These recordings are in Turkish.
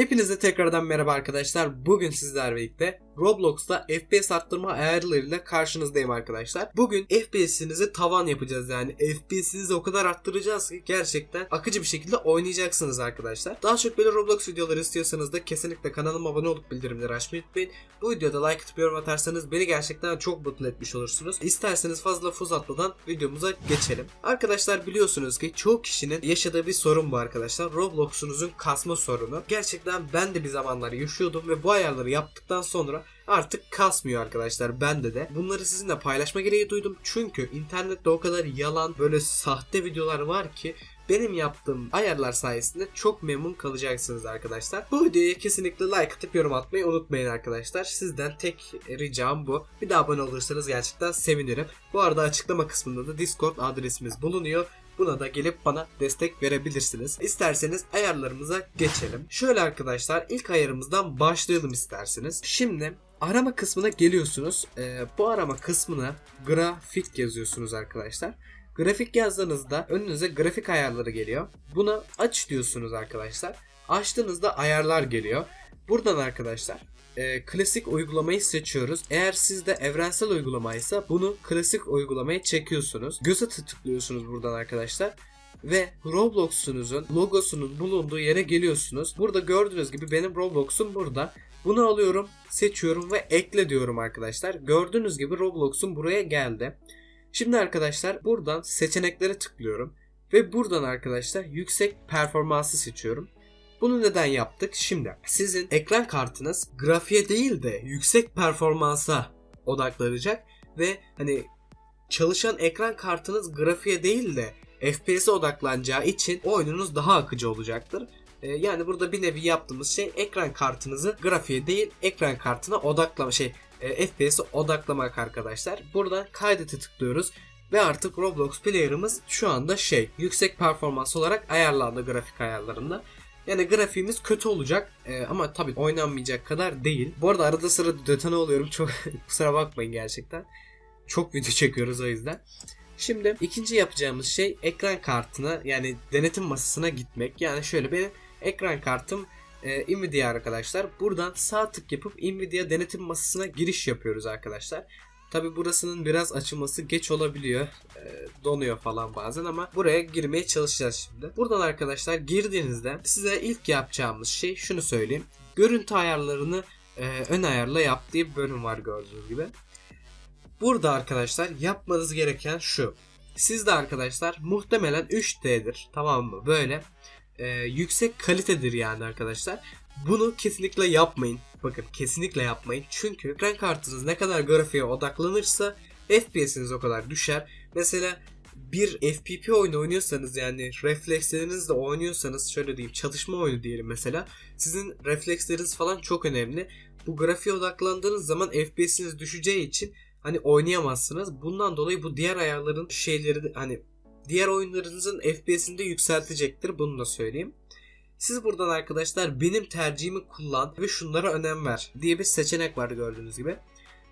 Hepinize tekrardan merhaba arkadaşlar. Bugün sizlerle birlikte Roblox'ta FPS arttırma ayarlarıyla karşınızdayım arkadaşlar. Bugün FPS'inizi tavan yapacağız yani. FPS'inizi o kadar arttıracağız ki gerçekten akıcı bir şekilde oynayacaksınız arkadaşlar. Daha çok böyle Roblox videoları istiyorsanız da kesinlikle kanalıma abone olup bildirimleri açmayı unutmayın. Bu videoda like atıp yorum atarsanız beni gerçekten çok mutlu etmiş olursunuz. İsterseniz fazla laf uzatmadan videomuza geçelim. Arkadaşlar biliyorsunuz ki çoğu kişinin yaşadığı bir sorun bu arkadaşlar. Roblox'unuzun kasma sorunu. Gerçekten ben de bir zamanlar yaşıyordum ve bu ayarları yaptıktan sonra artık kasmıyor arkadaşlar bende de. Bunları sizinle paylaşma gereği duydum. Çünkü internette o kadar yalan böyle sahte videolar var ki benim yaptığım ayarlar sayesinde çok memnun kalacaksınız arkadaşlar. Bu videoya kesinlikle like atıp yorum atmayı unutmayın arkadaşlar. Sizden tek ricam bu. Bir daha abone olursanız gerçekten sevinirim. Bu arada açıklama kısmında da Discord adresimiz bulunuyor. Buna da gelip bana destek verebilirsiniz. İsterseniz ayarlarımıza geçelim. Şöyle arkadaşlar ilk ayarımızdan başlayalım isterseniz. Şimdi arama kısmına geliyorsunuz. Ee, bu arama kısmına grafik yazıyorsunuz arkadaşlar. Grafik yazdığınızda önünüze grafik ayarları geliyor. Buna aç diyorsunuz arkadaşlar. Açtığınızda ayarlar geliyor. Buradan arkadaşlar e, klasik uygulamayı seçiyoruz. Eğer sizde evrensel uygulamaysa bunu klasik uygulamaya çekiyorsunuz. Göze tıklıyorsunuz buradan arkadaşlar. Ve Roblox'unuzun logosunun bulunduğu yere geliyorsunuz. Burada gördüğünüz gibi benim Roblox'um burada. Bunu alıyorum, seçiyorum ve ekle diyorum arkadaşlar. Gördüğünüz gibi Roblox'um buraya geldi. Şimdi arkadaşlar buradan seçeneklere tıklıyorum. Ve buradan arkadaşlar yüksek performansı seçiyorum. Bunu neden yaptık? Şimdi sizin ekran kartınız grafiğe değil de yüksek performansa odaklanacak ve hani çalışan ekran kartınız grafiğe değil de FPS'e odaklanacağı için oyununuz daha akıcı olacaktır. Ee, yani burada bir nevi yaptığımız şey ekran kartınızı grafiğe değil ekran kartına odaklama şey e, FPS'e odaklamak arkadaşlar. Buradan kaydete tıklıyoruz ve artık Roblox player'ımız şu anda şey yüksek performans olarak ayarlandı grafik ayarlarında. Yani grafiğimiz kötü olacak Ee, ama tabii oynanmayacak kadar değil. Bu arada arada sırada detone oluyorum çok kusura bakmayın gerçekten. Çok video çekiyoruz o yüzden. Şimdi ikinci yapacağımız şey ekran kartına yani denetim masasına gitmek. Yani şöyle benim ekran kartım e, Nvidia arkadaşlar. Buradan sağ tık yapıp Nvidia denetim masasına giriş yapıyoruz arkadaşlar. Tabi burasının biraz açılması geç olabiliyor. E, donuyor falan bazen ama buraya girmeye çalışacağız şimdi. Buradan arkadaşlar girdiğinizde size ilk yapacağımız şey şunu söyleyeyim. Görüntü ayarlarını e, ön ayarla yap diye bir bölüm var gördüğünüz gibi. Burada arkadaşlar yapmanız gereken şu. Sizde arkadaşlar muhtemelen 3D'dir tamam mı? Böyle e, yüksek kalitedir yani arkadaşlar. Bunu kesinlikle yapmayın. Bakın kesinlikle yapmayın. Çünkü ekran kartınız ne kadar grafiğe odaklanırsa FPS'iniz o kadar düşer. Mesela bir FPP oyunu oynuyorsanız yani reflekslerinizle oynuyorsanız şöyle diyeyim çatışma oyunu diyelim mesela. Sizin refleksleriniz falan çok önemli. Bu grafiğe odaklandığınız zaman FPS'iniz düşeceği için hani oynayamazsınız. Bundan dolayı bu diğer ayarların şeyleri hani diğer oyunlarınızın FPS'ini de yükseltecektir. Bunu da söyleyeyim. Siz buradan arkadaşlar benim tercihimi kullan ve şunlara önem ver diye bir seçenek var gördüğünüz gibi.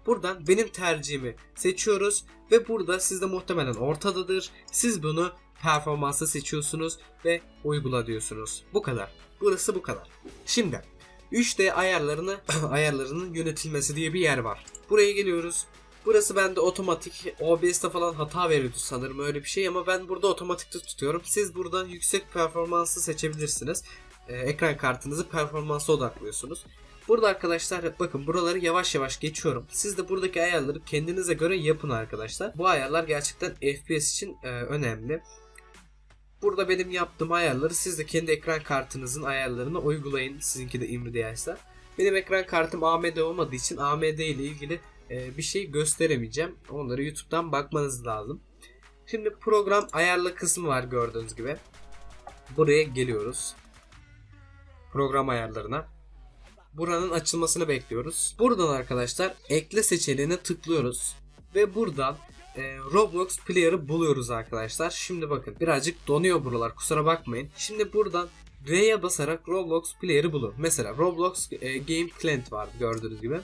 Buradan benim tercihimi seçiyoruz ve burada sizde muhtemelen ortadadır. Siz bunu performansa seçiyorsunuz ve uygula diyorsunuz. Bu kadar. Burası bu kadar. Şimdi 3D ayarlarını ayarlarının yönetilmesi diye bir yer var. Buraya geliyoruz. Burası bende otomatik OBS'te falan hata veriyordu sanırım öyle bir şey ama ben burada otomatikte tutuyorum. Siz buradan yüksek performansı seçebilirsiniz. Ee, ekran kartınızı performansa odaklıyorsunuz. Burada arkadaşlar bakın buraları yavaş yavaş geçiyorum. Siz de buradaki ayarları kendinize göre yapın arkadaşlar. Bu ayarlar gerçekten FPS için e, önemli. Burada benim yaptığım ayarları siz de kendi ekran kartınızın ayarlarını uygulayın. Sizinki de Nvidia ise. Benim ekran kartım AMD olmadığı için AMD ile ilgili bir şey gösteremeyeceğim. Onları YouTube'dan bakmanız lazım. Şimdi program ayarlı kısmı var gördüğünüz gibi. Buraya geliyoruz. Program ayarlarına. Buranın açılmasını bekliyoruz. Buradan arkadaşlar ekle seçeneğine tıklıyoruz. Ve buradan e, Roblox Player'ı buluyoruz arkadaşlar. Şimdi bakın birazcık donuyor buralar kusura bakmayın. Şimdi buradan R'ye basarak Roblox Player'ı bulun. Mesela Roblox e, Game Client var gördüğünüz gibi.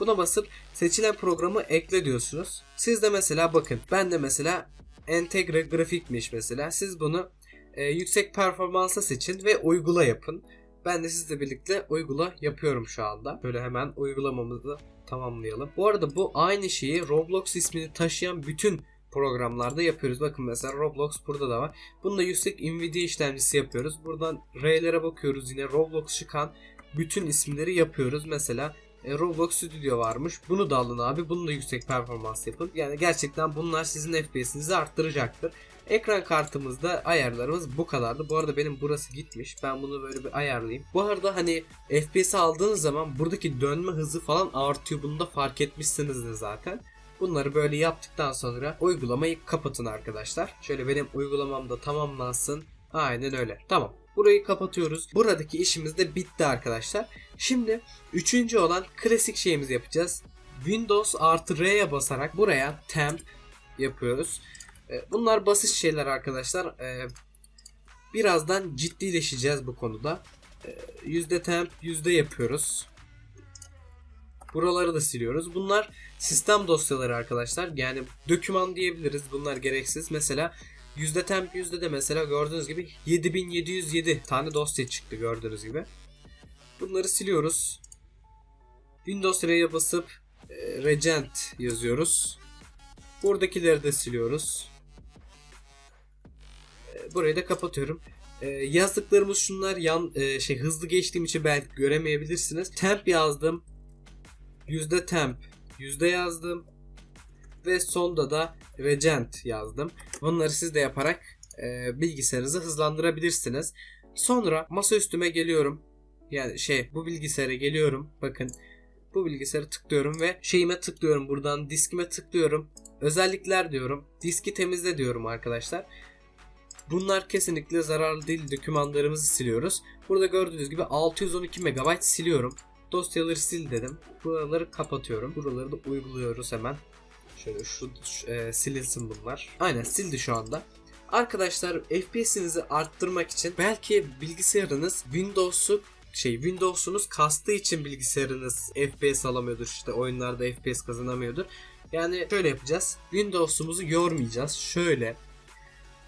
Buna basıp seçilen programı ekle diyorsunuz. Siz de mesela bakın ben de mesela entegre grafikmiş mesela. Siz bunu e, yüksek performansa seçin ve uygula yapın. Ben de sizle birlikte uygula yapıyorum şu anda. Böyle hemen uygulamamızı tamamlayalım. Bu arada bu aynı şeyi Roblox ismini taşıyan bütün programlarda yapıyoruz. Bakın mesela Roblox burada da var. Bunda yüksek Nvidia işlemcisi yapıyoruz. Buradan R'lere bakıyoruz yine Roblox çıkan bütün isimleri yapıyoruz. Mesela Roblox Studio varmış. Bunu da alın abi. Bunu da yüksek performans yapın. Yani gerçekten bunlar sizin FPS'inizi arttıracaktır. Ekran kartımızda ayarlarımız bu kadardı. Bu arada benim burası gitmiş. Ben bunu böyle bir ayarlayayım. Bu arada hani FPS aldığınız zaman buradaki dönme hızı falan artıyor. Bunu da fark etmişsinizdir zaten. Bunları böyle yaptıktan sonra uygulamayı kapatın arkadaşlar. Şöyle benim uygulamam da tamamlansın. Aynen öyle. Tamam. Burayı kapatıyoruz. Buradaki işimiz de bitti arkadaşlar. Şimdi üçüncü olan klasik şeyimizi yapacağız. Windows artı R'ye basarak buraya temp yapıyoruz. E, Bunlar basit şeyler arkadaşlar. E, Birazdan ciddileşeceğiz bu konuda. E, Yüzde temp yüzde yapıyoruz. Buraları da siliyoruz. Bunlar sistem dosyaları arkadaşlar. Yani döküman diyebiliriz. Bunlar gereksiz. Mesela yüzde temp yüzde de mesela gördüğünüz gibi 7707 tane dosya çıktı gördüğünüz gibi. Bunları siliyoruz. Windows R'ye basıp e, Regent yazıyoruz. Buradakileri de siliyoruz. E, Burayı da kapatıyorum. E, yazdıklarımız şunlar yan e, şey hızlı geçtiğim için belki göremeyebilirsiniz. Temp yazdım. Yüzde temp yüzde yazdım. Ve sonda da regent yazdım. Bunları siz de yaparak e, bilgisayarınızı hızlandırabilirsiniz. Sonra masa üstüme geliyorum. Yani şey bu bilgisayara geliyorum. Bakın bu bilgisayarı tıklıyorum ve şeyime tıklıyorum. Buradan diskime tıklıyorum. Özellikler diyorum. Diski temizle diyorum arkadaşlar. Bunlar kesinlikle zararlı değil. Dokümanlarımızı siliyoruz. Burada gördüğünüz gibi 612 MB siliyorum. Dosyaları sil dedim. Buraları kapatıyorum. Buraları da uyguluyoruz hemen. Şöyle şu, e, silinsin bunlar. Aynen sildi şu anda. Arkadaşlar FPS'inizi arttırmak için belki bilgisayarınız Windows'u şey Windows'unuz kastığı için bilgisayarınız FPS alamıyordur işte oyunlarda FPS kazanamıyordur. Yani şöyle yapacağız. Windows'umuzu yormayacağız. Şöyle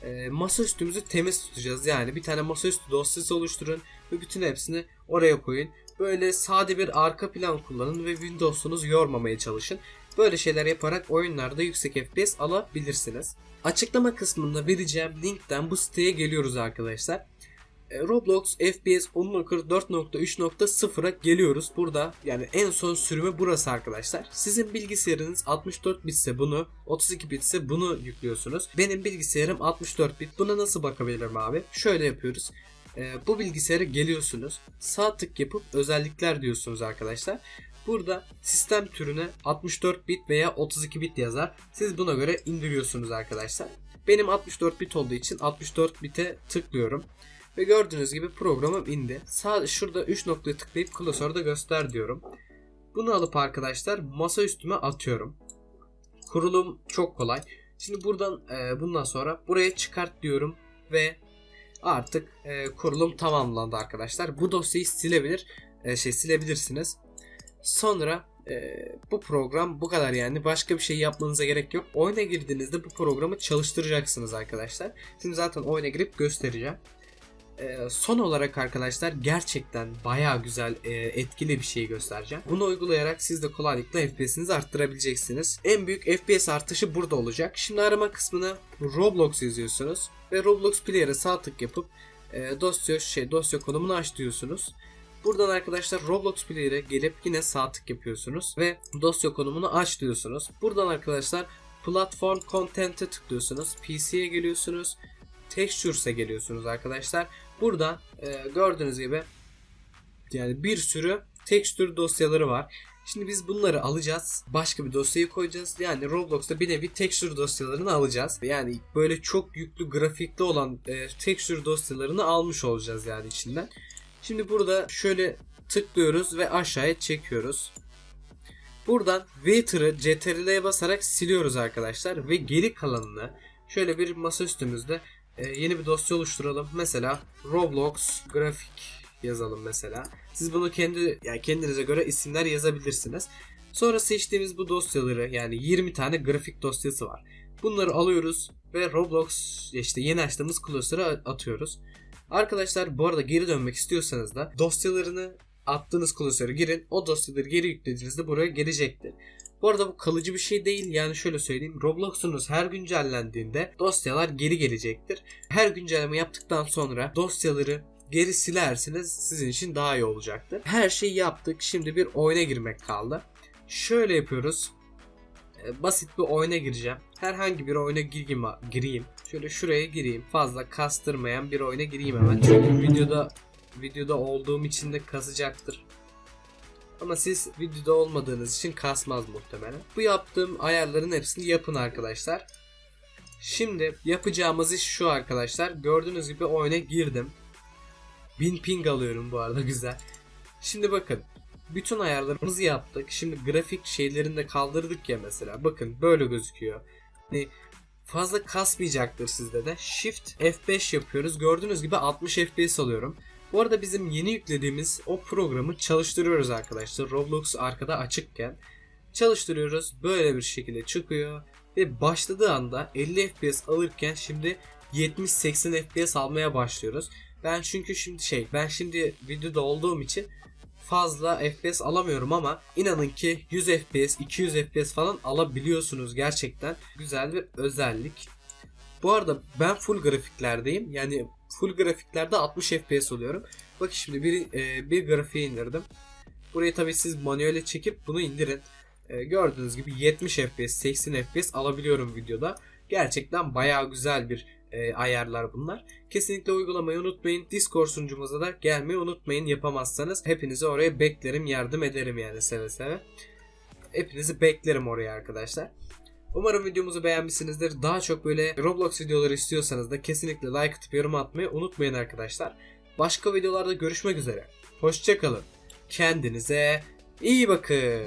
e, masaüstümüzü temiz tutacağız. Yani bir tane masaüstü dosyası oluşturun ve bütün hepsini oraya koyun. Böyle sade bir arka plan kullanın ve Windows'unuz yormamaya çalışın. Böyle şeyler yaparak oyunlarda yüksek FPS alabilirsiniz. Açıklama kısmında vereceğim linkten bu siteye geliyoruz arkadaşlar. E, Roblox FPS 10.4.3.0'a geliyoruz. Burada yani en son sürümü burası arkadaşlar. Sizin bilgisayarınız 64 bitse bunu, 32 bitse bunu yüklüyorsunuz. Benim bilgisayarım 64 bit. Buna nasıl bakabilirim abi? Şöyle yapıyoruz. E, bu bilgisayara geliyorsunuz. Sağ tık yapıp özellikler diyorsunuz arkadaşlar. Burada sistem türüne 64 bit veya 32 bit yazar. Siz buna göre indiriyorsunuz arkadaşlar. Benim 64 bit olduğu için 64 bite tıklıyorum. Ve gördüğünüz gibi programım indi. Sağ şurada 3 noktaya tıklayıp klasörde göster diyorum. Bunu alıp arkadaşlar masa üstüme atıyorum. Kurulum çok kolay. Şimdi buradan e, bundan sonra buraya çıkart diyorum ve artık e, kurulum tamamlandı arkadaşlar. Bu dosyayı silebilir e, şey silebilirsiniz. Sonra e, bu program bu kadar yani başka bir şey yapmanıza gerek yok. Oyuna girdiğinizde bu programı çalıştıracaksınız arkadaşlar. Şimdi zaten oyuna girip göstereceğim. E, son olarak arkadaşlar gerçekten baya güzel e, etkili bir şey göstereceğim. Bunu uygulayarak siz de kolaylıkla FPS'inizi arttırabileceksiniz. En büyük FPS artışı burada olacak. Şimdi arama kısmına Roblox yazıyorsunuz ve Roblox Player'e sağ tık yapıp e, dosya şey dosya konumunu aç diyorsunuz. Buradan arkadaşlar Roblox Player'e gelip yine sağ tık yapıyorsunuz ve dosya konumunu aç diyorsunuz. Buradan arkadaşlar Platform Content'e tıklıyorsunuz. PC'ye geliyorsunuz. Textures'e geliyorsunuz arkadaşlar. Burada e, gördüğünüz gibi yani bir sürü texture dosyaları var. Şimdi biz bunları alacağız. Başka bir dosyayı koyacağız. Yani Roblox'ta bir nevi texture dosyalarını alacağız. Yani böyle çok yüklü grafikli olan e, texture dosyalarını almış olacağız yani içinden. Şimdi burada şöyle tıklıyoruz ve aşağıya çekiyoruz. Buradan Waiter'ı CTRL'ye basarak siliyoruz arkadaşlar ve geri kalanını şöyle bir masa üstümüzde e, yeni bir dosya oluşturalım. Mesela Roblox grafik yazalım mesela. Siz bunu kendi yani kendinize göre isimler yazabilirsiniz. Sonra seçtiğimiz bu dosyaları yani 20 tane grafik dosyası var. Bunları alıyoruz ve Roblox işte yeni açtığımız klasöre atıyoruz. Arkadaşlar bu arada geri dönmek istiyorsanız da dosyalarını attığınız klasöre girin. O dosyaları geri yüklediğinizde buraya gelecektir. Bu arada bu kalıcı bir şey değil. Yani şöyle söyleyeyim. Roblox'unuz her güncellendiğinde dosyalar geri gelecektir. Her güncelleme yaptıktan sonra dosyaları geri silersiniz sizin için daha iyi olacaktır. Her şeyi yaptık. Şimdi bir oyuna girmek kaldı. Şöyle yapıyoruz. Ee, Basit bir oyuna gireceğim. Herhangi bir oyuna gireyim, gireyim. Şöyle şuraya gireyim. Fazla kastırmayan bir oyuna gireyim hemen. Çünkü videoda videoda olduğum için de kasacaktır. Ama siz videoda olmadığınız için kasmaz muhtemelen. Bu yaptığım ayarların hepsini yapın arkadaşlar. Şimdi yapacağımız iş şu arkadaşlar. Gördüğünüz gibi oyuna girdim. 1000 ping alıyorum bu arada güzel. Şimdi bakın. Bütün ayarlarımızı yaptık. Şimdi grafik şeylerini de kaldırdık ya mesela. Bakın böyle gözüküyor. Hani fazla kasmayacaktır sizde de. Shift F5 yapıyoruz. Gördüğünüz gibi 60 FPS alıyorum. Bu arada bizim yeni yüklediğimiz o programı çalıştırıyoruz arkadaşlar. Roblox arkada açıkken çalıştırıyoruz. Böyle bir şekilde çıkıyor ve başladığı anda 50 FPS alırken şimdi 70-80 FPS almaya başlıyoruz. Ben çünkü şimdi şey ben şimdi videoda olduğum için fazla FPS alamıyorum ama inanın ki 100 FPS 200 FPS falan alabiliyorsunuz gerçekten güzel bir özellik. Bu arada ben full grafiklerdeyim yani full grafiklerde 60 FPS oluyorum. Bakın şimdi bir, e, bir grafiği indirdim. Burayı tabi siz manuele çekip bunu indirin. E, gördüğünüz gibi 70 FPS 80 FPS alabiliyorum videoda. Gerçekten bayağı güzel bir e, ayarlar bunlar. Kesinlikle uygulamayı unutmayın. Discord sunucumuza da gelmeyi unutmayın. Yapamazsanız hepinizi oraya beklerim, yardım ederim yani seve seve. Hepinizi beklerim oraya arkadaşlar. Umarım videomuzu beğenmişsinizdir. Daha çok böyle Roblox videoları istiyorsanız da kesinlikle like atıp yorum atmayı unutmayın arkadaşlar. Başka videolarda görüşmek üzere. Hoşçakalın. Kendinize iyi bakın.